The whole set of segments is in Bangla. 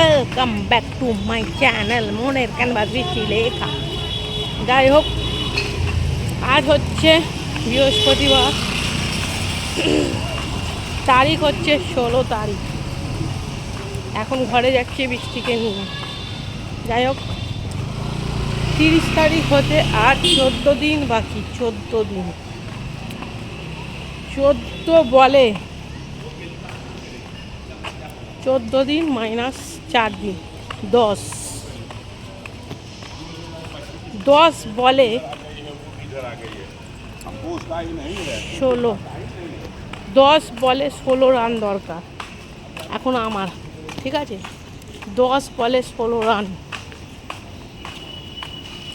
Welcome back to my channel মনের ক্যানভাস লেখা। যাই হোক আজ হচ্ছে বৃহস্পতিবার। তারিখ হচ্ছে ষোলো তারিখ। এখন ঘরে যাচ্ছি বৃষ্টিকে নিয়ে। যাই হোক তিরিশ তারিখ হতে আর চোদ্দ দিন বাকি, চোদ্দ দিন। চোদ্দ বলে। চোদ্দ দিন মাইনাস চার দিন, দশ। দশ বলে ষোলো। দশ বলে ষোলো রান দরকার, এখন আমার, ঠিক আছে? দশ বলে ষোলো রান।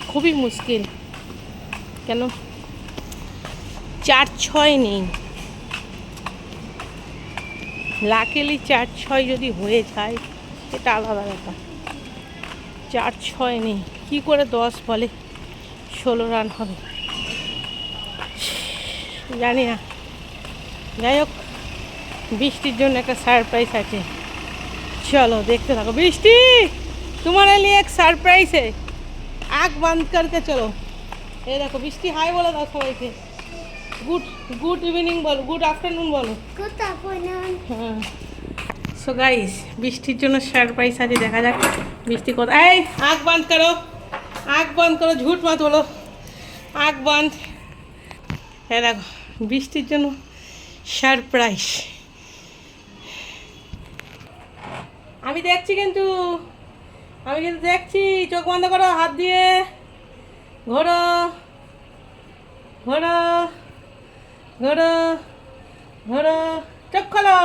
খুবই মুশকিল। কেন? চার ছয় নেই। লাকেলি চার ছয় যদি হয়ে যায় এটা আলাদা ব্যাপার। চার ছয় নেই। কী করে দশ বলে? ষোলো রান হবে। জানি না। যাই হোক বৃষ্টির জন্য একটা সারপ্রাইজ আছে। চলো দেখতে থাকো। বৃষ্টি! তোমার এলি এক সারপ্রাইজ হে আগ বান্ধ করতে চলো। এ দেখো বৃষ্টি হাই বলে দাও সবাইকে। গুড গুড ইভিনিং বলো। গুড আফটারনুন বলো। গুড আফটারনুন হ্যাঁ। সো গাইস বৃষ্টির জন্য সারপ্রাইজ আছে দেখা যাক বৃষ্টি কোথায় এই আঁখ বন্ধ করো। আঁখ বন্ধ করো, ঝুট মত বলো আঁখ বন্ধ হ্যাঁ দেখো, বৃষ্টির জন্য সারপ্রাইজ আমি দেখছি কিন্তু। আমি কিন্তু দেখছি। চোখ বন্ধ করো, হাত দিয়ে। ঘোরো। ঘোরো। ঘোরো। ঘোরো। চোখ খোলো।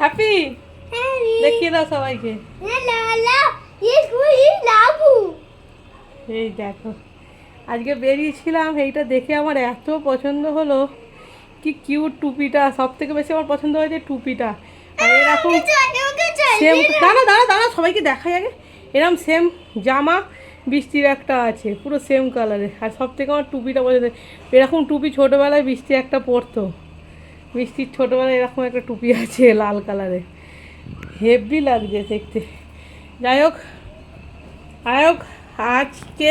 হ্যাপি? দেখিয়ে দাও সবাইকে. এই দেখো আজকে বেরিয়েছিলাম এইটা দেখে আমার এত পছন্দ হলো কি কিউট টুপিটা সব থেকে বেশি আমার পছন্দ হয়েছে টুপিটা। আর এরকম সেম দাঁড়া দাঁড়া দাঁড়া সবাইকে দেখাই আগে। এরকম সেম জামা বৃষ্টির একটা আছে পুরো সেম কালারের আর সব থেকে আমার টুপিটা পছন্দ এরকম টুপি ছোটোবেলায় বৃষ্টি একটা পরতো। বৃষ্টির ছোটোবেলায় এরকম একটা টুপি আছে লাল কালারের হেভি লাগছে দেখতে। যাই হোক হোক, আজকে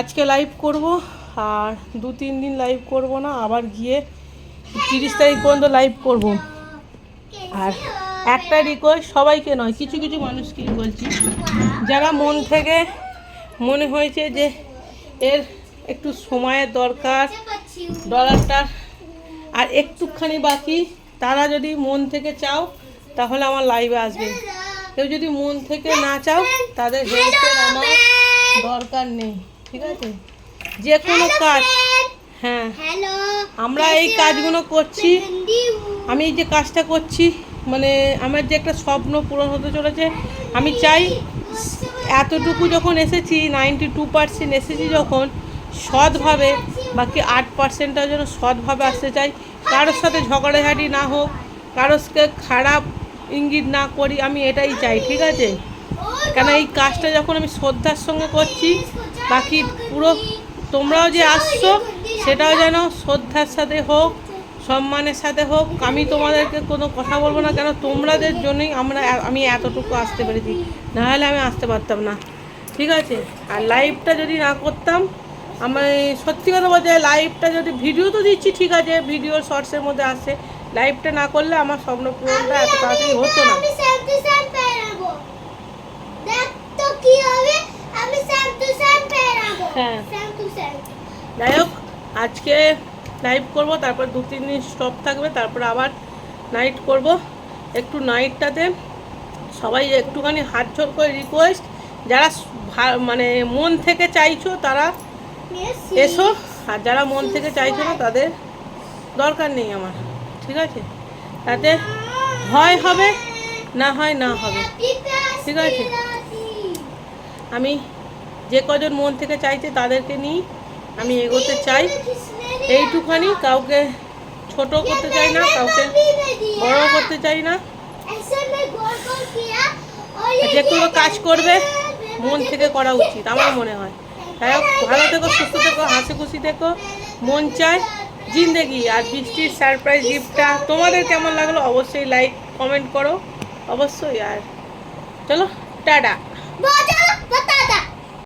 আজকে লাইভ করব। আর দু তিন দিন লাইভ করব না, আবার গিয়ে তিরিশ তারিখ পর্যন্ত লাইভ করব। আর একটা রিকোয়েস্ট সবাইকে নয়, কিছু কিছু মানুষকে বলছি। যারা মন থেকে মনে হয়েছে যে এর একটু সময়ের দরকার ডলারটার আর একটুখানি বাকি তারা যদি মন থেকে চাও তাহলে আমার লাইভে আসবে। কেউ যদি মন থেকে না চাও তাদের হেল্পের আমার দরকার নেই ঠিক আছে? যে কোনো কাজ হ্যাঁ। আমরা এই কাজগুলো করছি। আমি এই যে কাজটা করছি মানে আমার যে একটা স্বপ্ন পূরণ হতে চলেছে আমি চাই এতটুকু যখন এসেছি নাইনটি টু পার্সেন্ট এসেছি যখন সৎভাবে বাকি আট পার্সেন্টটা যেন সৎভাবে আসতে চাই। কারোর সাথে ঝগড়াঝাটি না হোক কারোরকে খারাপ ইঙ্গিত না করি, আমি এটাই চাই, ঠিক আছে? কেন এই কাজটা যখন আমি শ্রদ্ধার সঙ্গে করছি, বাকি পুরো তোমরাও যে আসছো, সেটাও যেন শ্রদ্ধার সাথে হোক, সম্মানের সাথে হোক, আমি তোমাদেরকে কোনো কথা বলব না, কেন তোমাদের জন্যই আমরা আমি এতটুকু আসতে পেরেছি। নাহলে আমি আসতে পারতাম না, ঠিক আছে? আর লাইভটা যদি না করতাম আমি সত্যি কথা বলতে লাইভটা যদি ভিডিও তো দিচ্ছি ঠিক আছে ভিডিও শর্টসের মধ্যে আসে। লাইভটা না করলে আমার স্বপ্ন পূরণটা এত তাড়াতাড়ি হতো না। হ্যাঁ। যাই হোক আজকে লাইভ করব তারপর দু তিন দিন স্টপ থাকবে তারপর আবার নাইট করব। একটু নাইটটাতে সবাই একটুখানি হাত জোর করে রিকোয়েস্ট যারা মানে মন থেকে চাইছো তারা এসো, আর যারা মন থেকে চাইছো না তাদের দরকার নেই আমার, ঠিক আছে? তাতে হয় হবে, না হয় না হবে, ঠিক আছে। আমি যে কজন মন থেকে চাইছে তাদেরকে নিই, আমি এগোতে চাই। এইটুখানি কাউকে ছোট করতে চাই না, কাউকে বড় করতে চাই না। যে কোনো কাজ করবে, মন থেকে করা উচিত, আমার মনে হয়। হোক ভালো থেকো, সুস্থ থেকো, হাসি খুশি থেকো, মন চায় জিন্দেগি আর বৃষ্টির সারপ্রাইজ গিফটটা তোমাদের কেমন লাগল অবশ্যই লাইক কমেন্ট করো। অবশ্যই আর চলো, টাটা।